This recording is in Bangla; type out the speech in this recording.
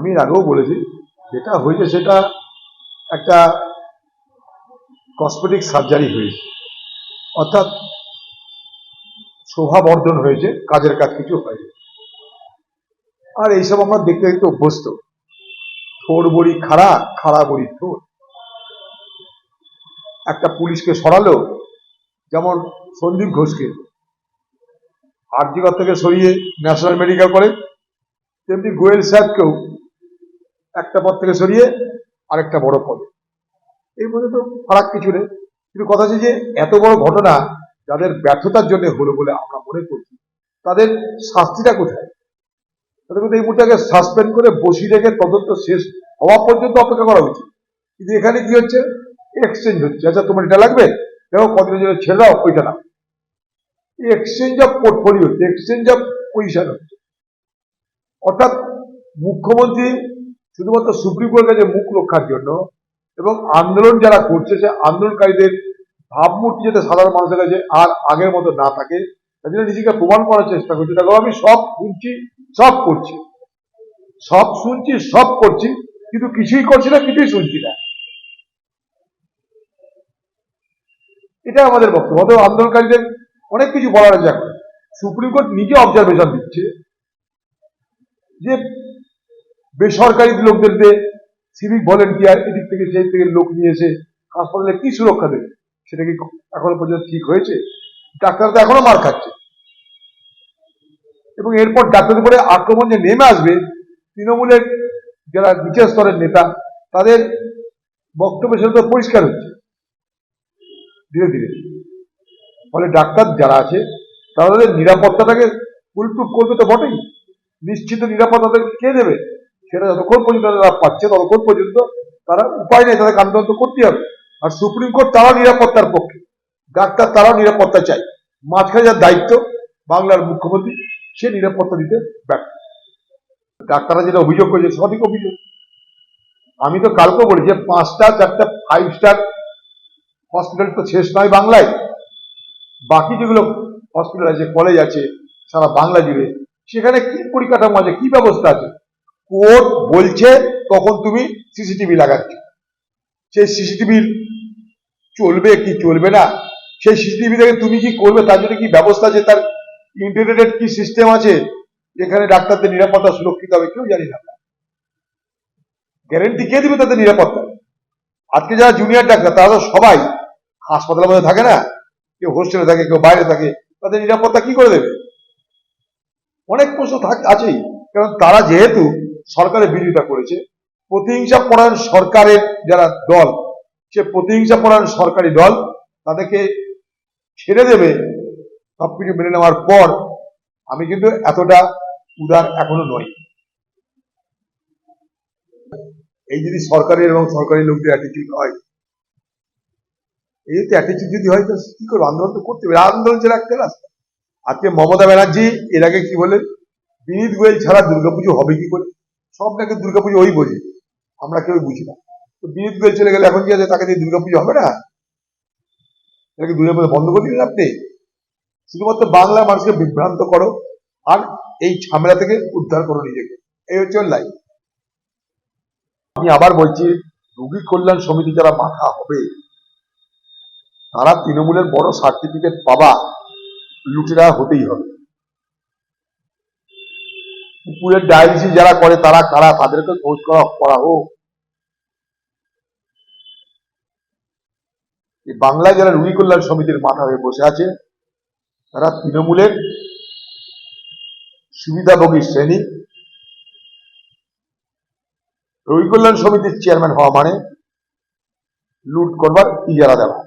আমি এর আগেও বলেছি, যেটা হয়েছে সেটা একটা কসমেটিক সার্জারি হয়েছে। অর্থাৎ শোভাবর্ধন হয়েছে, কাজের কাজ কিছু হয়নি। আর এইসব আমরা দেখতে দেখতে অভ্যস্ত। থোর বড়ি খাড়া খাড়া বড়ি থোর একটা পুলিশকে সরালো, যেমন সন্দীপ ঘোষকে। আরজিগর থেকে সরিয়ে ন্যাশনাল মেডিকেল কলেজ, তেমনি গোয়েল সাহেবকেও একটা পদ থেকে সরিয়ে আরেকটা বড় পদ এর মধ্যে তো ফারাক কিছু নেই। কিন্তু কথা হচ্ছে যে, এত বড় ঘটনা যাদের ব্যর্থতার জন্য হলো বলে আমরা মনে করছি, তাদের শাস্তিটা কোথায়? তাদের কিন্তু এই মুহূর্তে সাসপেন্ড করে বসিয়ে রেখে তদন্ত শেষ হওয়া পর্যন্ত অপেক্ষা করা উচিত। কিন্তু এখানে কি হচ্ছে? এক্সচেঞ্জ হচ্ছে। আচ্ছা তোমার এটা লাগবে? দেখো কতদিনের জন্য ছেড়ে দাও, ওইটা না exchange of portfolio exchange of position হচ্ছে। অর্থাৎ মুখ্যমন্ত্রী শুধুমাত্র সুপ্রিম কোর্টের কাছে মুখ রক্ষার জন্য এবং আন্দোলন যারা করছে, সে আন্দোলনকারীদের ভাবমূর্তি যাতে সাধারণ মানুষের কাছে আর আগের মতো না থাকে, তার জন্য নিজেকে প্রমাণ করার চেষ্টা করছে। দেখো, আমি সব শুনছি, সব করছি। সব শুনছি, সব করছি, কিন্তু কিছুই করছি না, কিছুই শুনছি না। এটা আমাদের বক্তব্য। অতএব আন্দোলনকারীদের অনেক কিছু বলার আছে এখন। সুপ্রিম কোর্ট নিজে অবজারভেশন দিচ্ছে যে বেসরকারি লোকদের দিয়ে সিভিক ভলেন্টিয়ার এদিক থেকে সেই থেকে লোক নিয়ে এসে হাসপাতালে কি সুরক্ষা দেবে? সেটা কি এখনও পর্যন্ত ঠিক হয়েছে? ডাক্তার তো এখনও মার খাচ্ছে। এবং এরপর ডাক্তারের উপরে আক্রমণ যে নেমে আসবে, তৃণমূলের যারা নিচের স্তরের নেতা, তাদের বক্তব্য সেটা পরিষ্কার হচ্ছে। ধীরে ধীরে। ফলে ডাক্তার যারা আছে, তারা তাদের নিরাপত্তাটাকে ফুলপ্রুফ করবে তো বটেই। নিশ্চিত নিরাপত্তা কে দেবে? সেটা যতক্ষণ পর্যন্ত তারা পাচ্ছে ততক্ষণ পর্যন্ত তারা উপায় নেই তাদেরকে আন্দোলন তো করতে হবে। আর সুপ্রিম কোর্ট তারা নিরাপত্তার পক্ষে। ডাক্তার তারাও নিরাপত্তা চাই মাঝখানে যার দায়িত্ব, বাংলার মুখ্যমন্ত্রী, সে নিরাপত্তা দিতে ব্যর্থ। ডাক্তাররা যেটা অভিযোগ করেছে, সঠিক অভিযোগ। আমি তো কালকেও বলি যে পাঁচটা, চারটা ফাইভ স্টার হসপিটাল তো শেষ নয় বাংলায়। বাকি যেগুলো হসপিটাল আছে কলেজ আছে, সারা বাংলা জুড়ে, সেখানে কি পরিকাঠামো আছে, কি ব্যবস্থা আছে? কোর্ট বলছে তখন তুমি সিসিটিভি লাগাচ্ছ। সেই সিসিটিভি চলবে কি চলবে না? সেই সিসিটিভি থেকে তুমি কি করবে? তার জন্য কি ব্যবস্থা আছে? তার ইন্টিগ্রেটেড কি সিস্টেম আছে? যেখানে ডাক্তারদের নিরাপত্তা সুরক্ষিত হবে কেউ জানি না। গ্যারেন্টি কে দিবে তাদের নিরাপত্তা? আজকে যারা জুনিয়র ডাক্তার, তারা তো সবাই হাসপাতালের মধ্যে থাকে না? কেউ হোস্টেলে থাকে, কেউ বাইরে থাকে, তাদের নিরাপত্তা কি করে দেবে? অনেক প্রশ্ন থাক আছেই। কারণ তারা যেহেতু সরকারের বিরোধিতা করেছে। প্রতিহিংসা পরায়ণ সরকারের যারা দল, সে প্রতিহিংসা পরায়ণ সরকারি দল, তাদেরকে ছেড়ে দেবে, সবকিছু মেনে নেওয়ার পর আমি কিন্তু এতটা উদার এখনও নই। এই যদি সরকারের এবং সরকারি লোকদের অ্যাটিটিউড হয়, এই যদি অ্যাটিটিউড যদি হয়, তো কি করব? আন্দোলন তো করতে হবে। আন্দোলন ছাড়া একটা রাস্তা। আজকে মমতা ব্যানার্জি এর আগে কি বলে বিনীত গোয়েল ছাড়া দুর্গাপুজো হবে কি করে? সব নাকি দুর্গাপুজো ওই বোঝে। আমরা কেউ বুঝি না। তো বিনীত গোয়েল চলে গেলে এখন আছে? তাকে দিয়ে দুর্গাপুজো হবে না? এটাকে দুর্গাপুজো বন্ধ করে দিলেন আপনি? শুধুমাত্র বাংলা মানুষকে বিভ্রান্ত করো আর এই ঝামেলা থেকে উদ্ধার করো নিজেকে। এই হচ্ছে লাইন আমি আবার বলছি, রুগী কল্যাণ সমিতি যারা মাথা হবে, তারা তৃণমূলের বড় সার্টিফিকেট পাবা। লুটেরা হতেই হবে। পুকুরের ডায়ালিসিস যারা করে, তারা কারা? তাদেরকে খোঁজ করা হোক। বাংলায় যারা রুগী কল্যাণ সমিতির মাথা হয়ে বসে আছে, তারা তৃণমূলের সুবিধাভোগী শ্রেণি। রুগী কল্যাণ সমিতির চেয়ারম্যান হওয়া মানে লুট করবার ইজারা দেওয়া।